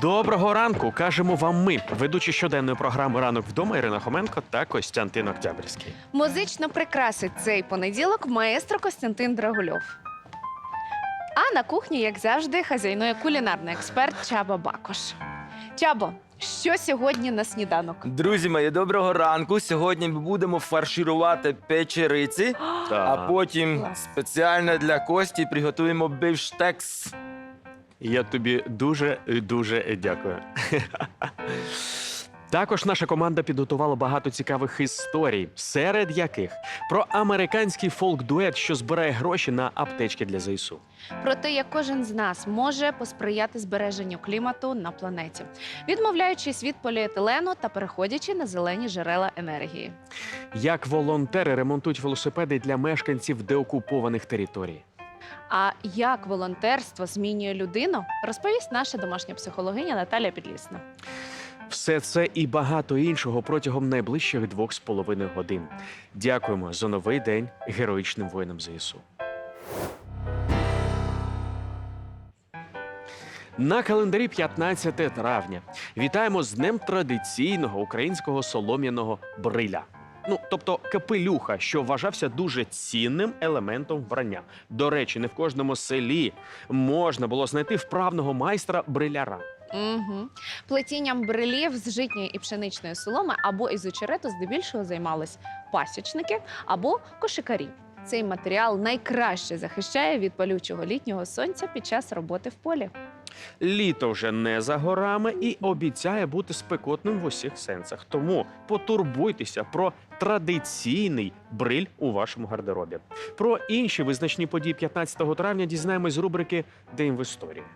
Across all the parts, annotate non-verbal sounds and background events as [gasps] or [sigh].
Доброго ранку, кажемо вам ми, ведучі щоденної програми Ранок вдома Ірина Хоменко та Костянтин Октябрьський. Музично прикрасить цей понеділок маестро Костянтин Драгульов. А на кухні, як завжди, хазяйнує кулінарний експерт Чаба Бакош. Чабо, що сьогодні на сніданок? Друзі мої, доброго ранку. Сьогодні ми будемо фарширувати печериці, [gasps] а потім спеціально для Кості приготуємо бифштекс. Я тобі дуже дуже дякую. [laughs] Також наша команда підготувала багато цікавих історій, серед яких про американський фолк-дует, що збирає гроші на аптечки для ЗСУ. Про те, як кожен з нас може посприяти збереженню клімату на планеті, відмовляючись від поліетилену та переходячи на зелені джерела енергії. Як волонтери ремонтують велосипеди для мешканців деокупованих територій. А як волонтерство змінює людину, розповість наша домашня психологиня Наталя Підлісна. Все це і багато іншого протягом найближчих двох з половиною годин. Дякуємо за новий день героїчним воїнам ЗСУ. На календарі 15 травня вітаємо з днем традиційного українського солом'яного бриля. Ну, тобто капелюха, що вважався дуже цінним елементом вбрання. До речі, не в кожному селі можна було знайти вправного майстра бриляра. Угу. Плетінням брелів з житньої і пшеничної соломи або із очерету здебільшого займались пасічники або кошикарі. Цей матеріал найкраще захищає від палючого літнього сонця під час роботи в полі. Літо вже не за горами і обіцяє бути спекотним в усіх сенсах. Тому потурбуйтеся про традиційний бриль у вашому гардеробі. Про інші визначні події 15 травня дізнаємось з рубрики День в історії. –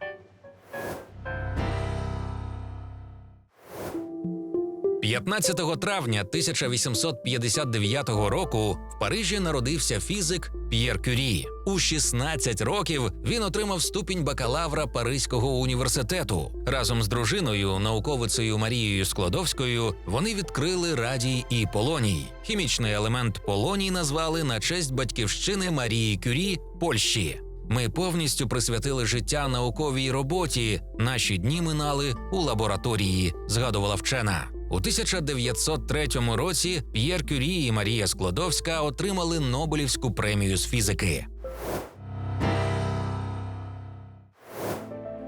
15 травня 1859 року Парижі народився фізик П'єр Кюрі. У 16 років він отримав ступінь бакалавра Паризького університету. Разом з дружиною, науковицею Марією Складовською, вони відкрили радій і полоній. Хімічний елемент полоній назвали на честь батьківщини Марії Кюрі Польщі. Ми повністю присвятили життя науковій роботі. Наші дні минали у лабораторії, згадувала вчена. У 1903 році П'єр Кюрі і Марія Складовська отримали Нобелівську премію з фізики.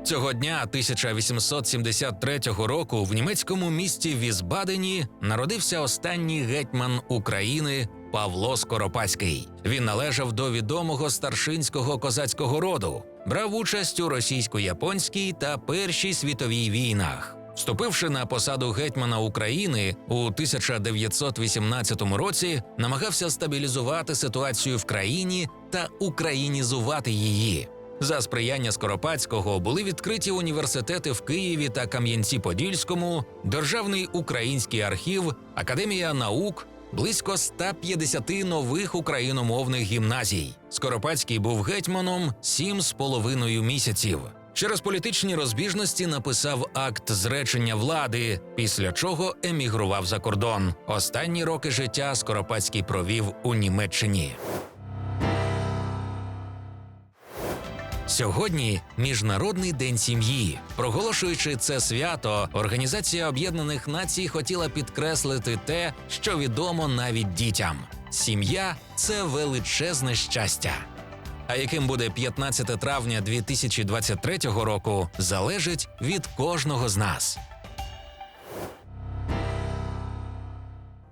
Цього дня 1873 року в німецькому місті Візбадені народився останній гетьман України Павло Скоропадський. Він належав до відомого старшинського козацького роду, брав участь у російсько-японській та Першій світовій війнах. Вступивши на посаду гетьмана України у 1918 році, намагався стабілізувати ситуацію в країні та українізувати її. За сприяння Скоропадського були відкриті університети в Києві та Кам'янці-Подільському, Державний український архів, Академія наук, близько 150 нових україномовних гімназій. Скоропадський був гетьманом сім з половиною місяців. Через політичні розбіжності написав акт зречення влади, після чого емігрував за кордон. Останні роки життя Скоропадський провів у Німеччині. Сьогодні Міжнародний день сім'ї. Проголошуючи це свято, Організація Об'єднаних Націй хотіла підкреслити те, що відомо навіть дітям: сім'я це величезне щастя. А яким буде 15 травня 2023 року, залежить від кожного з нас.